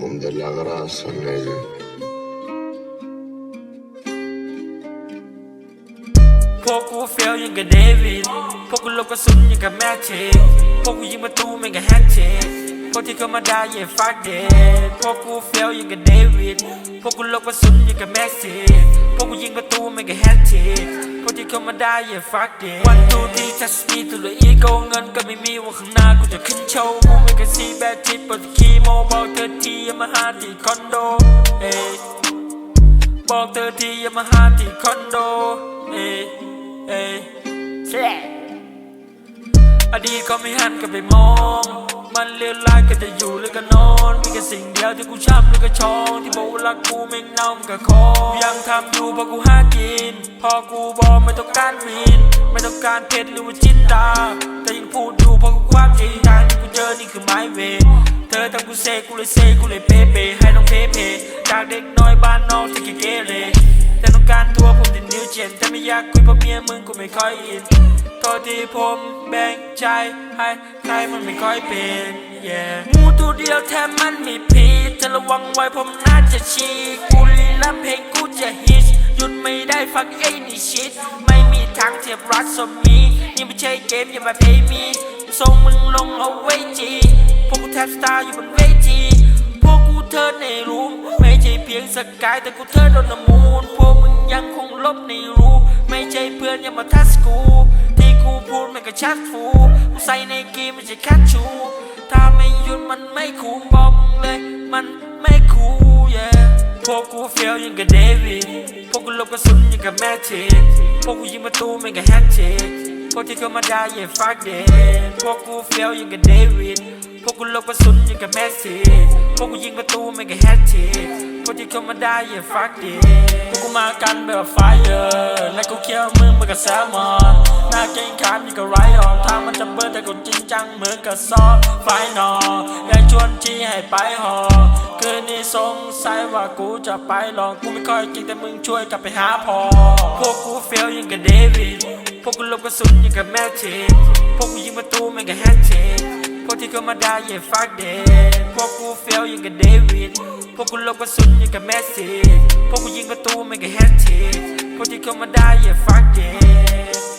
Viagra son nigga. พวกกูเฟียวยังกับเดวิดพวกกูลบกระสุนยังกับแมทเชกพวกกูยิงประตูแม่กับแฮกเชกพวกที่เข้ามาได้เย่ฟักเดดพวกกูเฟียวยังกับเดวิดพวกกูลบกระสุนยังกับแม็กซี่พวกกูยิงประตูแม่กับแฮกเชกพวกที่เข้ามาได้เย่ฟักเดดวันตูที่ touch me to the ego เงินก็ไม่มีว่าข้างหน้ากูจะขึ้นโชว์กูไม่กับซีแบดจิตปวดคีโมบอกเธอที่าที่คอนโดเอบอกเธอทีอย่ามาหาที่คอนโดเอ้เอ้แช่อดีตก็ไม่หันกลับไปมอง มันเลี้ยวลายก็จะอยู่หรือก็นอนมีแค่สิ่งเดียวที่กูช้ำหรือก็ชองที่บอกว่ารักกูแม่งเน่ามันก็คอยังทำอยู่เพราะกูหากิน พอกูบอกไม่ต้องการวินไม่ต้องการเพชรหรือว่าจินดาแต่ยังพูดอยู่เพราะกูความจริงทางที่กูเจอนี่คือไม้เวท เธอทำกูเซกูเลยเซกูเลยเปเปให้น้องเพเพจากเด็กน้อยบ้านนอกที่เกเรแต่ต้องการตัวผมติดนิวเจนแต่ไม่อยากคุยเพราะเมียมึงกูไม่ค่อยอินโทษที่ผมแบ่งใจให้ใครมันไม่ค่อยเป็น yeah งูตัวเดียวแทบมันม่ผิดเธอระวังไว้ผมน่าจะฉีกกูลีลาเพลงกูจะฮิตหยุดไม่ได้ฟักไอ้นี่ชิดไม่มีทางเทียบรักสมีนี่ไม่ใช่เกมอย่ามาเพย์มีส่งมึงลงเอาไว้จี ทบสตาร์อยู่บนเวที พวกกูเธอในรูมไม่ใช่เพียงสกายแต่กูเธอโดนน้ำมูล พวกมึงยังคงลบในรูไม่ใช่เพื่อนอย่ามาทัสกู ที่กูพูดมันก็ชัดฟูกูใส่ในเกมไม่ใช่คัดชู ถ้าไม่หยุดมันไม่คูลบอกมึงเลยมันไม่คูล yeah พวกกูเฟียวยังกับเดวิด พวกกูลบกระสุนยังกับแมทชกพวกกูยิงประตูไม่กับแฮกเชกพวกที่เข้ามาได้อย่าฟักเดนพวกกูเฟียวยังกับเดวิด วกกูลบกระสุนยังกับแมสซี่พวกกูยิงประตูไม่กับแฮตทริกพวกที่เข้ามาได้อย่าฟักดีพวกกูมากันแบบไฟเออร์และกูเคี้ยวมึงเหมือนกับแซลมอนหน้าเก่งขามยิ่งกับไรออนทางมันจะเบิร์แต่กูจริงจังเหมือนกับซอฟไฟนออยากชวนที่ให้ไปหอคืนนี้สงสัยว่ากูจะไปลองกูไม่ค่อยจริงแต่มึงช่วยกลับไปหาพอ พวกกูเฟียวยังกับเดวิดพวกกูลบกระสุนยังกับแมททิกพวกกูยิงประตูไม่กับแฮตทริกพวก ที่เข้ามาได้อย่าฟักเดนพวกกูเฟลยังกับเดวิด พวกกูลบกระสุนยังกับแมสซี่พวกกูยิงประตูไม่กับแฮตทริกพวกที่เข้ามาได้อย่าฟักเดน